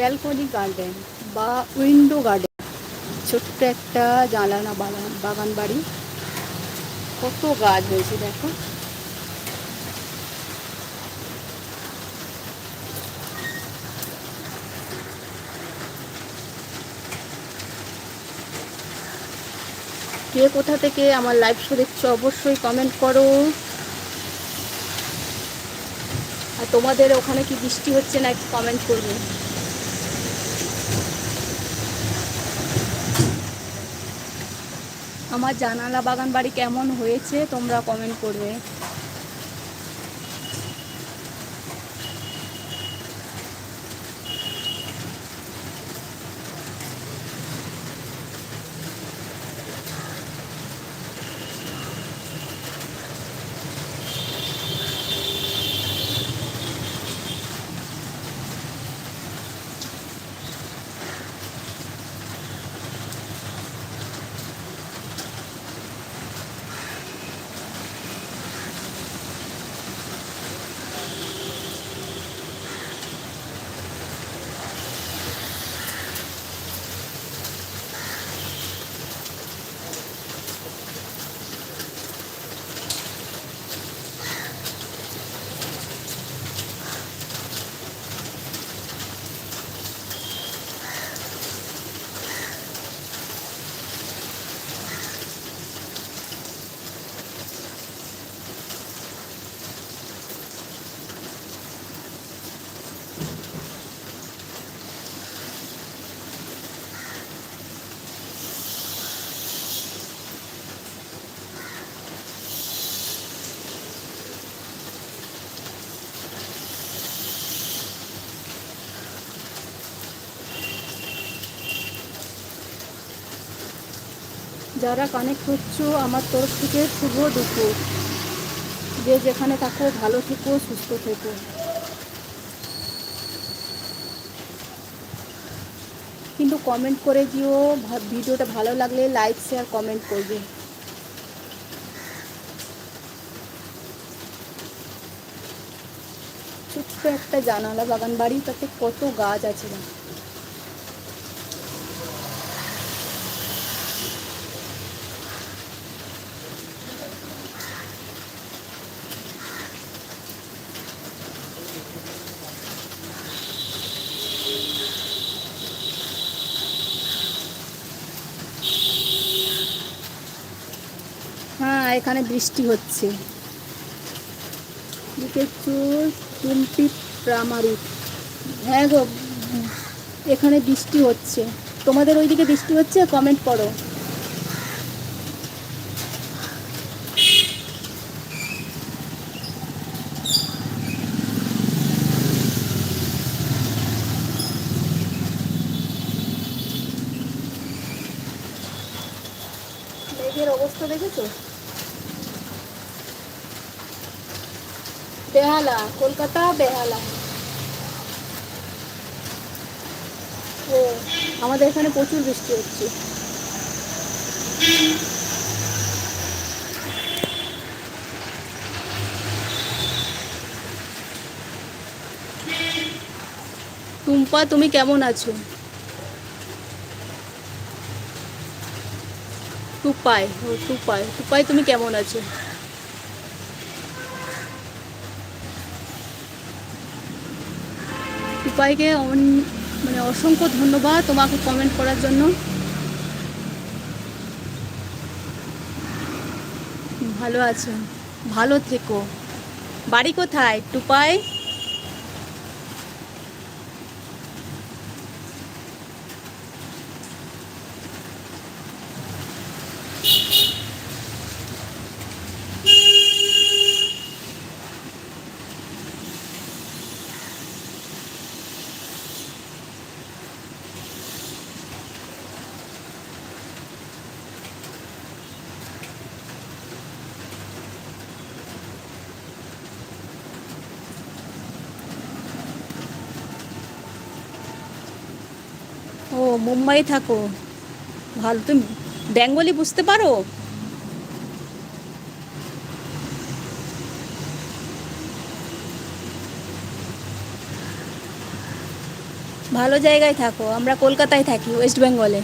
Balcony garden বা window garden. ছোট্ট একটা জানালা বাগান বাগান বাড়ি। কত গাছ হয়েছে দেখো। কে কোথা থেকে আমার লাইভ শো দেখছ অবশ্যই কমেন্ট করো। আর তোমাদের ওখানে কি বৃষ্টি হচ্ছে না একটু কমেন্ট করবে? আমার জানালা বাগান বাড়ি কেমন হয়েছে তোমরা কমেন্ট করবে। যারা কানেক্ট হচ্ছো আমার তরফ থেকে শুভ দুপুর। যে যেখানে থাকো, ভালো থেকো, সুস্থ থেকো। কিন্তু কমেন্ট করে দিও ভিডিওটা ভালো লাগলে লাইক শেয়ার কমেন্ট করবে। ছোট্ট একটা জানালা বাগান বাড়ি, তাতে কত গাছ আছে না হ্যাঁ এখানে বৃষ্টি হচ্ছে। হ্যাঁ গো, এখানে বৃষ্টি হচ্ছে। তোমাদের ওইদিকে বৃষ্টি হচ্ছে? কমেন্ট করো। মেঘের অবস্থা দেখেছ? বেহালা, কলকাতা বেহালা। ও, আমাদের এখানে প্রচুর বৃষ্টি হচ্ছে। টুম্পা, তুমি কেমন আছো? টুপাই, ও, টুপাই। টুপাই, তুমি কেমন আছো? টুপাইকে মানে অসংখ্য ধন্যবাদ তোমাকে কমেন্ট করার জন্য। ভালো আছো, ভালো থেকো। বাড়ি কোথায়? টুপাই? ও, মুম্বাই থাকো। ভালো, তুমি বেঙ্গলি বুঝতে পারো? ভালো জায়গায় থাকো, আমরা কলকাতায় থাকি, ওয়েস্ট বেঙ্গলে।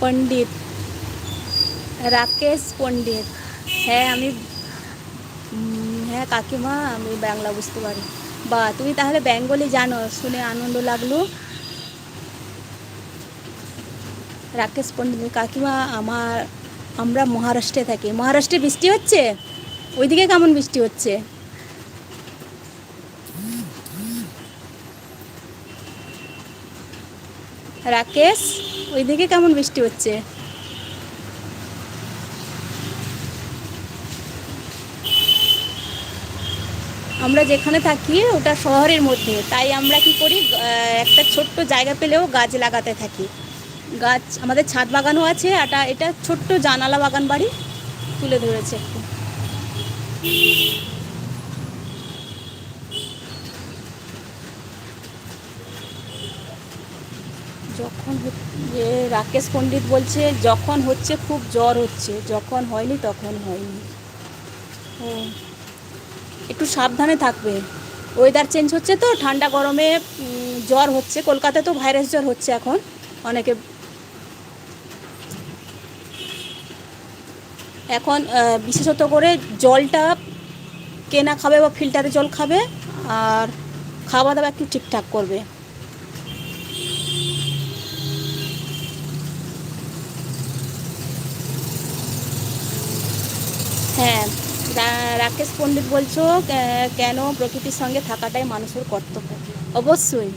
পণ্ডিত রাকেশ পণ্ডিত। হ্যাঁ আমি হ্যাঁ কাকিমা, আমি বাংলা বুঝতে পারি। বা, তুমি তাহলে বেঙ্গলি জানো, শুনে আনন্দ লাগল। রাকেশ পণ্ডিত, কাকিমা, আমার, আমরা মহারাষ্ট্রে থাকি। মহারাষ্ট্রে বৃষ্টি হচ্ছে? ওইদিকে কেমন বৃষ্টি হচ্ছে? রাকেশ, ওইদিকে কেমন বৃষ্টি হচ্ছে? আমরা যেখানে থাকি, ওটা শহরের মধ্যে। তাই আমরা কি করি একটা ছোট্ট জায়গা পেলেও গাছ লাগাতে থাকি। গাছ, আমাদের ছাদ বাগানও আছে এটা এটা ছোট্ট জানালা বাগান বাড়ি তুলে ধরেছে একটু। যখন যে রাকেশ পণ্ডিত বলছে, যখন হচ্ছে খুব জ্বর হচ্ছে, যখন হয়নি তখন হয়নি। ও। একটু সাবধানে থাকবে। ওয়েদার চেঞ্জ হচ্ছে তো, ঠান্ডা গরমে জ্বর হচ্ছে, কলকাতায় তো ভাইরাস জ্বর হচ্ছে এখন, অনেকে এখন বিশেষত করে জলটা কেনা খাবে বা ফিল্টারে জল খাবে, আর খাওয়া দাওয়া একটু ঠিকঠাক করবে। হ্যাঁ। রাকেশ পণ্ডিত বলছো কেন প্রকৃতির সঙ্গে থাকাটাই মানুষের কর্তব্য? অবশ্যই।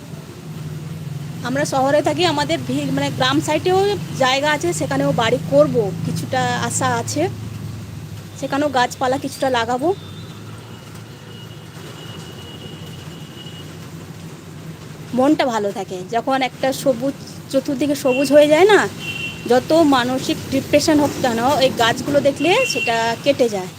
আমরা শহরে থাকি, আমাদের ভিড় মানে গ্রাম সাইডেও জায়গা আছে, সেখানেও বাড়ি করব, কিছুটা আশা আছে। সেখানেও গাছপালা কিছুটা লাগাবো। মনটা ভালো থাকে, যখন একটা সবুজ, চতুর্দিকে সবুজ হয়ে যায় না, যত মানসিক ডিপ্রেশন হোক কেন এই গাছগুলো দেখলে সেটা কেটে যায়।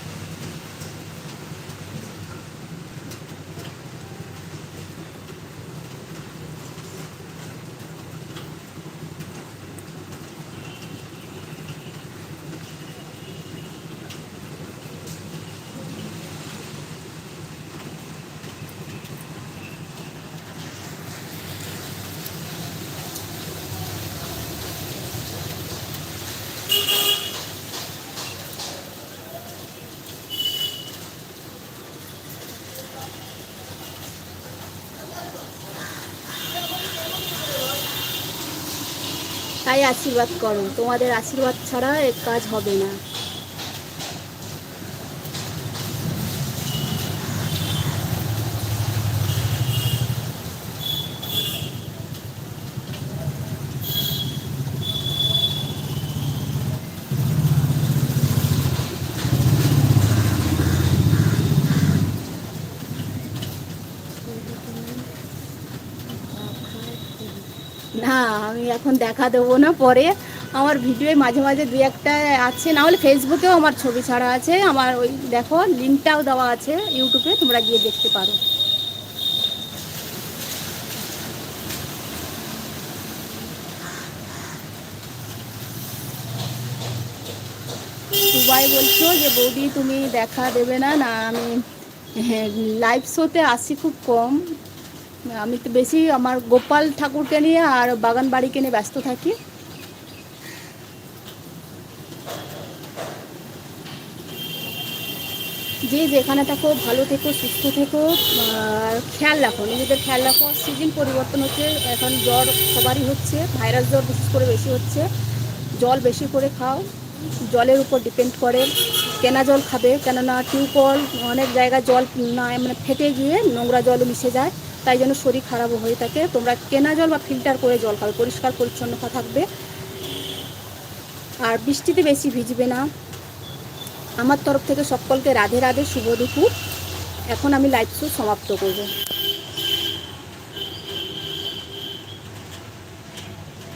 তাই আশীর্বাদ করো। তোমাদের আশীর্বাদ ছাড়া এক কাজ হবে না। না, আমি এখন দেখা দেবো না, পরে আমার ভিডিওয়ে মাঝে মাঝে দু একটা আছে, না হলে ফেসবুকেও আমার ছবি ছাড়া আছে, আমার ওই দেখো লিঙ্কটাও দেওয়া আছে ইউটিউবে তোমরা গিয়ে দেখতে পারো। দুবাই বলছো যে, বৌদি তুমি দেখা দেবে না না আমি হ্যাঁ লাইভ শোতে আসি খুব কম। আমি তো বেশি আমার গোপাল ঠাকুরকে নিয়ে আর বাগান বাড়িকে নিয়ে ব্যস্ত থাকি। যে যেখানে থাকো, ভালো থেকো, সুস্থ থেকো, আর খেয়াল রাখো, নিজেদের খেয়াল রাখো, সিজন পরিবর্তন হচ্ছে, এখন জ্বর সবারই হচ্ছে, ভাইরাস জ্বর বিশেষ করে বেশি হচ্ছে, জল বেশি করে খাও, জলের উপর ডিপেন্ড করে, কেনা জল খাবে, কেননা টিউবওয়েল অনেক জায়গায় জল না মানে ফেটে গিয়ে নোংরা জল মিশে যায় তাই জন্য শরীর খারাপও হয়ে থাকে। তোমরা কেনা জল বা ফিল্টার করে জল খাবে পরিষ্কার পরিচ্ছন্ন থাকবে। আর বৃষ্টিতে বেশি ভিজবে না। আমার তরফ থেকে সকলকে রাধে রাধে, শুভ দুপুর। এখন আমি লাইভ শো সমাপ্ত করব।